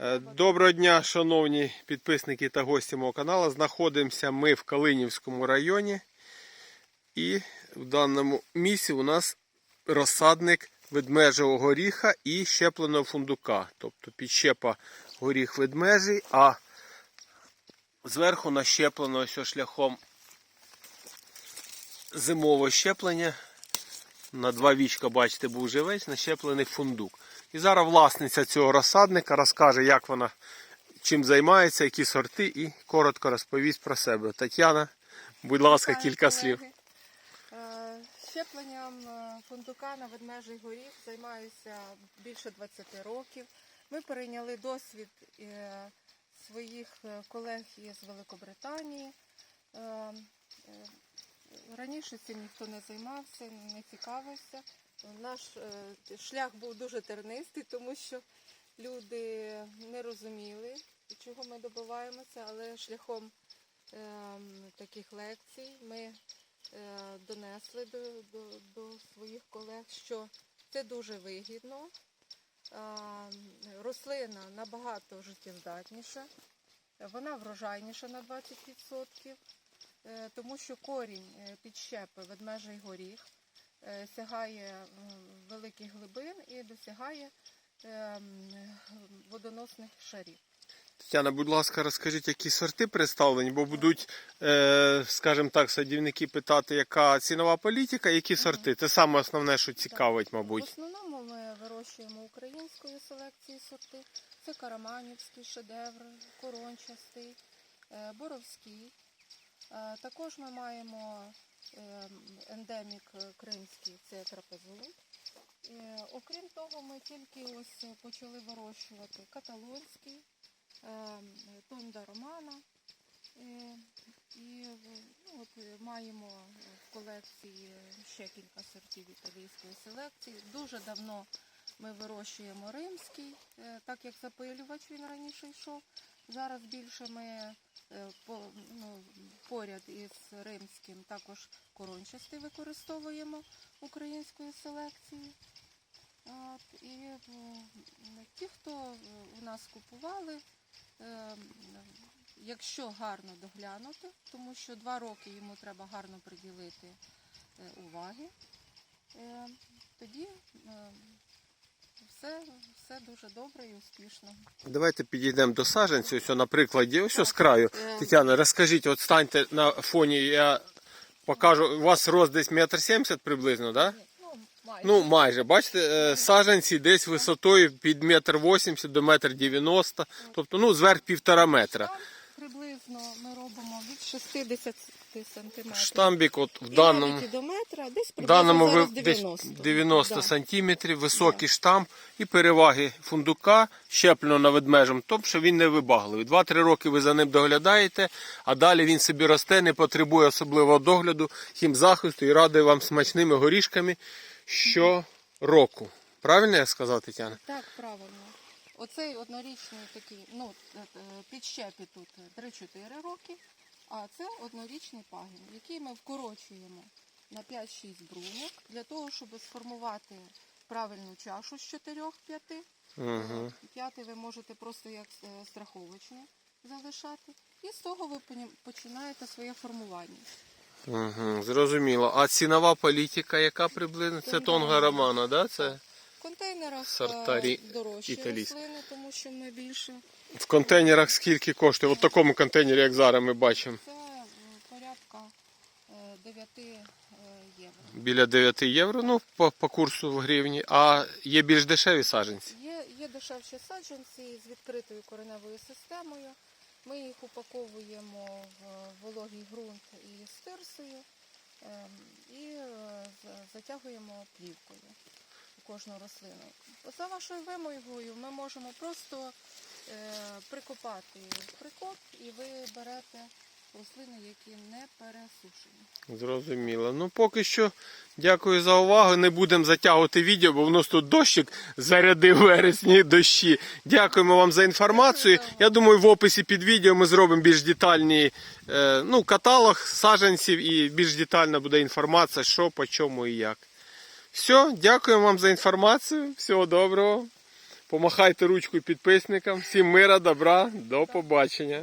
Е. Доброго дня, шановні підписники та гості мого каналу. Знаходимося ми в Калинівському районі. І в даному місці у нас розсадник ведмежого горіха і щепленого фундука. Тобто підщепа горіх ведмежий, а зверху нащеплено шляхом зимового щеплення. На два вічка, бачите, був живець, нащеплений фундук. І зараз власниця цього розсадника розкаже, як вона чим займається, які сорти, і коротко розповість про себе. Тетяна, будь ласка, кілька слів. Е, Щепленням е, фундука на ведмежий горіх займаюся більше 20 років. Ми перейняли досвід е, своїх колег із Великобританії. Раніше цим ніхто не займався, не цікавився. Наш е, шлях був дуже тернистий, тому що люди не розуміли, чого ми добиваємося, але шляхом ем, таких лекцій ми е, донесли до, до, до своїх колег, що це дуже вигідно. Ем, Рослина набагато життєздатніша, вона врожайніша на 20%, е, тому що корінь підщепи ведмежий горіх сягає м, великих глибин і досягає ем, водоносних шарів. Тетяна, будь ласка, розкажіть, які сорти представлені, бо будуть, е, скажімо так, садівники питати, яка цінова політика, які сорти. Це саме основне, що цікавить, мабуть. В основному ми вирощуємо української селекції сорти. Це караманівський шедевр, корончастий, е, боровський. Е, Також ми маємо е, ендемік е, кримський, це трапезун. Е, Окрім того, ми тільки ось почали вирощувати каталонський, е, тонда романа. Е, І ну, от, е, маємо в колекції ще кілька сортів італійської селекції. Дуже давно ми вирощуємо римський, е, так як запилювач він раніше йшов. Зараз більше ми е, ну, поряд із римським також корончастий використовуємо української селекції. От, і ті, хто е, у нас купували, е, якщо гарно доглянути, тому що два роки йому треба гарно приділити уваги, тоді все, все дуже добре і успішно. Давайте підійдемо до саджанців. Ось на прикладі, ось з краю. Е, Тетяна, розкажіть, от станьте на фоні, я покажу. У вас рост десь метр сімдесят приблизно, так? Да? Ну, майже. Ну, майже, бачите, е, саджанці десь висотою від метр вісімдесят до метр дев'яносто, тобто ну, зверх півтора метра. Приблизно ми робимо від 60 сантиметрів. Штамбік от в даному, і до метра, десь в приблизно даному зараз 90. десь 90 Да. сантиметрів, високий штамп і переваги фундука, щеплено на ведмежем, тобто що він не вибагливий. Два-три роки ви за ним доглядаєте, а далі він собі росте, не потребує особливого догляду, хімзахисту і радує вам смачними горішками щороку. Правильно я сказав, Тетяна? Так, правильно. Оцей однорічний такий, ну, е, е, під щепі тут 3-4 роки, а це однорічний пагін, який ми вкорочуємо на 5-6 бруньок для того, щоб сформувати правильну чашу з 4-5. Угу. П'ятий ви можете просто як е, страховочне залишати. І з того ви починаєте своє формування. Угу, зрозуміло. А цінова політика, яка приблизно? Це тонга романа, да? Це контейнерах Сорта е, дорожчі італійські. рослини, тому що ми більше в контейнерах скільки коштує? От в такому контейнері, як зараз ми бачимо. Це е, порядка е, 9 е, євро. Біля 9 євро, ну, по, по курсу в гривні. А є більш дешеві саджанці. Є, є дешевші саджанці з відкритою кореневою системою. Ми їх упаковуємо в вологий ґрунт і з тирсою ем, і е, затягуємо плівкою кожну рослину. За вашою вимогою ми можемо просто е, прикопати прикоп і ви берете рослини, які не пересушені. Зрозуміло. Ну, поки що дякую за увагу. Не будемо затягувати відео, бо в нас тут дощик зарядив вересні дощі. Дякуємо вам за інформацію. Я думаю, в описі під відео ми зробимо більш детальний е, ну, каталог саджанців і більш детальна буде інформація, що, по чому і як. Все, дякую вам за інформацію. Всього доброго. Помахайте ручкою підписникам. Всім мира, добра, до побачення.